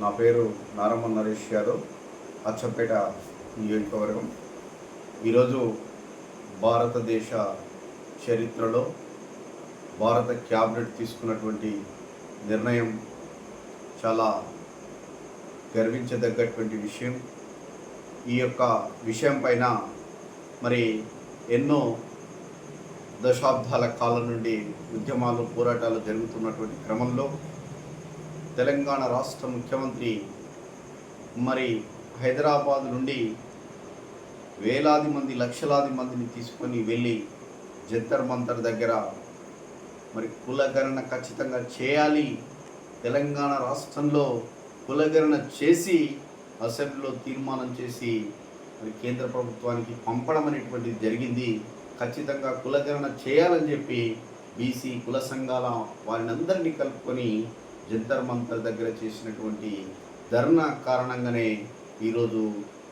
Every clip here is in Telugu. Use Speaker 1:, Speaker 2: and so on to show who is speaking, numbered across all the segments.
Speaker 1: నా పేరు నారమ్మ నరేష్ యాదవ్ అచ్చంపేట నియోజకవర్గం. ఈరోజు భారతదేశ చరిత్రలో భారత క్యాబినెట్ తీసుకున్నటువంటి నిర్ణయం చాలా గర్వించదగ్గటువంటి విషయం. ఈ యొక్క విషయం పైన మరి ఎన్నో దశాబ్దాల కాలం నుండి ఉద్యమాలు పోరాటాలు జరుగుతున్నటువంటి క్రమంలో తెలంగాణ రాష్ట్ర ముఖ్యమంత్రి మరి హైదరాబాద్ నుండి వేలాది మంది లక్షలాది మందిని తీసుకొని వెళ్ళి జంతర్ మంతర్ దగ్గర మరి కులగణన ఖచ్చితంగా చేయాలి. తెలంగాణ రాష్ట్రంలో కులగణన చేసి అసెంబ్లీలో తీర్మానం చేసి మరి కేంద్ర ప్రభుత్వానికి పంపడం అనేటువంటిది జరిగింది. ఖచ్చితంగా కులగణన చేయాలని చెప్పి బీసీ కుల సంఘాల వారిని అందరినీ కలుపుకొని జంతర్ మంతర్ దగ్గర చేసినటువంటి ధర్నా కారణంగానే ఈరోజు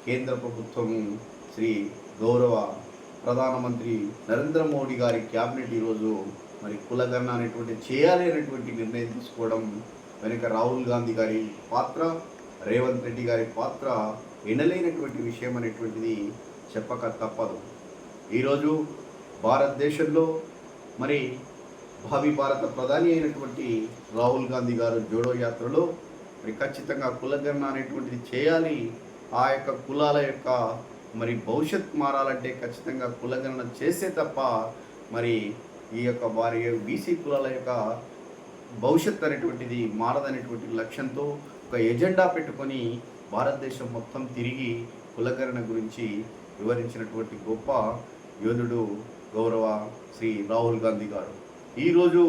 Speaker 1: కేంద్ర ప్రభుత్వం శ్రీ గౌరవ ప్రధానమంత్రి నరేంద్ర మోడీ గారి క్యాబినెట్ ఈరోజు మరి కులగణన అనేటువంటి చేయాలి అనేటువంటి నిర్ణయం తీసుకోవడం వెనుక రాహుల్ గాంధీ గారి పాత్ర రేవంత్ రెడ్డి గారి పాత్ర ఎనలేనటువంటి విషయం అనేటువంటిది చెప్పక తప్పదు. ఈరోజు భారతదేశంలో మరి భావి భారత ప్రధాని అయినటువంటి రాహుల్ గాంధీ గారు జోడో యాత్రలో మరి ఖచ్చితంగా కులగణన అనేటువంటిది చేయాలి. ఆ యొక్క కులాల యొక్క మరి భవిష్యత్ మారాలంటే ఖచ్చితంగా కులగణన చేస్తే తప్ప మరి ఈ యొక్క వారి బీసీ కులాల యొక్క భవిష్యత్ అనేటువంటిది మారదనేటువంటి లక్ష్యంతో ఒక ఎజెండా పెట్టుకొని భారతదేశం మొత్తం తిరిగి కులగణన గురించి వివరించినటువంటి గొప్ప యోధుడు గౌరవ శ్రీ రాహుల్ గాంధీ గారు. ఈరోజు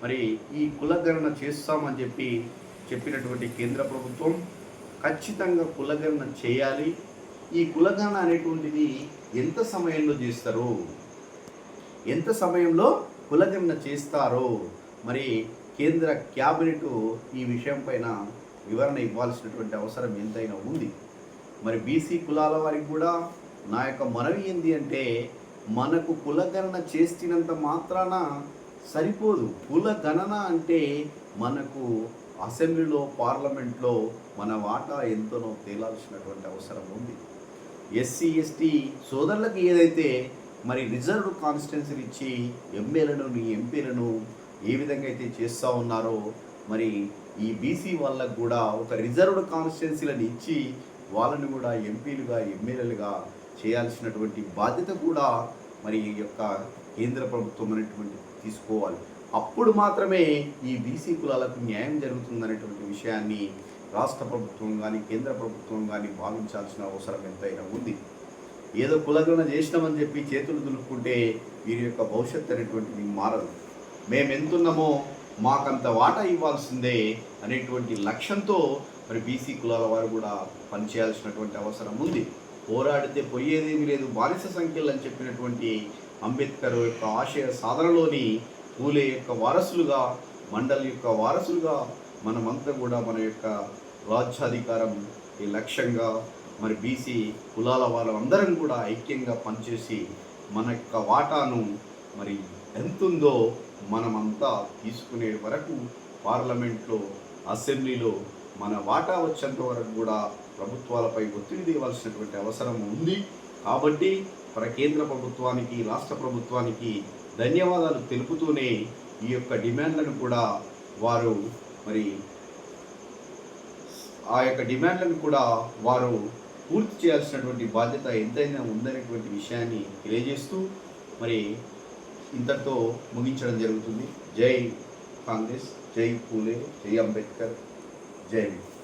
Speaker 1: మరి ఈ కులగణన చేస్తామని చెప్పి చెప్పినటువంటి కేంద్ర ప్రభుత్వం ఖచ్చితంగా కులగణన చేయాలి. ఈ కులగణన అనేటువంటిది ఎంత సమయంలో చేస్తారు? ఎంత సమయంలో కులగణన చేస్తారో? మరి కేంద్ర క్యాబినెట్ ఈ విషయం పైన వివరణ ఇవ్వాల్సినటువంటి అవసరం ఎంతైనా ఉంది. మరి బీసీ కులాల వారికి కూడా నా యొక్క మనవి ఏంటి అంటే మనకు కులగణన చేసినంత మాత్రాన సరిపోదు. కుల గణన అంటే మనకు అసెంబ్లీలో పార్లమెంట్లో మన వాటా ఎంతనో తేలాల్సినటువంటి అవసరం ఉంది. ఎస్సీ ఎస్టీ సోదరులకు ఏదైతే మరి రిజర్వ్డ్ కాన్స్టిట్యున్సీలు ఇచ్చి ఎమ్మెల్యేలను ఎంపీలను ఏ విధంగా అయితే చేస్తూ ఉన్నారో మరి ఈ బీసీ వాళ్ళకు కూడా ఒక రిజర్వ్డ్ కాన్స్టిట్యున్సీలను ఇచ్చి వాళ్ళని కూడా ఎంపీలుగా ఎమ్మెల్యేలుగా చేయాల్సినటువంటి బాధ్యత కూడా మరి ఈ యొక్క కేంద్ర ప్రభుత్వం అనేటువంటి తీసుకోవాలి. అప్పుడు మాత్రమే ఈ బీసీ కులాలకు న్యాయం జరుగుతుందనేటువంటి విషయాన్ని రాష్ట్ర ప్రభుత్వం కానీ కేంద్ర ప్రభుత్వం కానీ భావించాల్సిన అవసరం ఎంతైనా ఉంది. ఏదో కులగణన చేసినామని చెప్పి చేతులు దులుపుకుంటే వీరి యొక్క భవిష్యత్తు అనేటువంటిది మారదు. మేము ఎంతున్నామో మాకంత వాటా ఇవ్వాల్సిందే అనేటువంటి లక్ష్యంతో మరి బీసీ కులాల వారు కూడా పనిచేయాల్సినటువంటి అవసరం ఉంది. పోరాడితే పోయేదేమీ లేదు. బానిస సంఖ్యలు అని చెప్పినటువంటి అంబేద్కర్ యొక్క ఆశయ సాధనలోని పూలే యొక్క వారసులుగా మండలి యొక్క వారసులుగా మనమంతా కూడా మన యొక్క రాజ్యాధికారం ఈ లక్ష్యంగా మరి బీసీ కులాల వాళ్ళందరం కూడా ఐక్యంగా పనిచేసి మన యొక్క వాటాను మరి ఎంతుందో మనమంతా తీసుకునే వరకు పార్లమెంట్లో అసెంబ్లీలో మన వాటా వచ్చేంత వరకు కూడా ప్రభుత్వాలపై ఒత్తిడి తేవాల్సినటువంటి అవసరం ఉంది. కాబట్టి కేంద్ర ప్రభుత్వానికి రాష్ట్ర ప్రభుత్వానికి ధన్యవాదాలు తెలుపుతూనే ఈ యొక్క డిమాండ్లను కూడా వారు మరి ఆ యొక్క డిమాండ్లను కూడా వారు పూర్తి చేయాల్సినటువంటి బాధ్యత ఎంతైనా ఉందనేటువంటి విషయాన్ని తెలియజేస్తూ మరి ఇంతటితో ముగించడం జరుగుతుంది. జై కాంగ్రెస్ జై పూలే జై అంబేద్కర్ జై భీమ్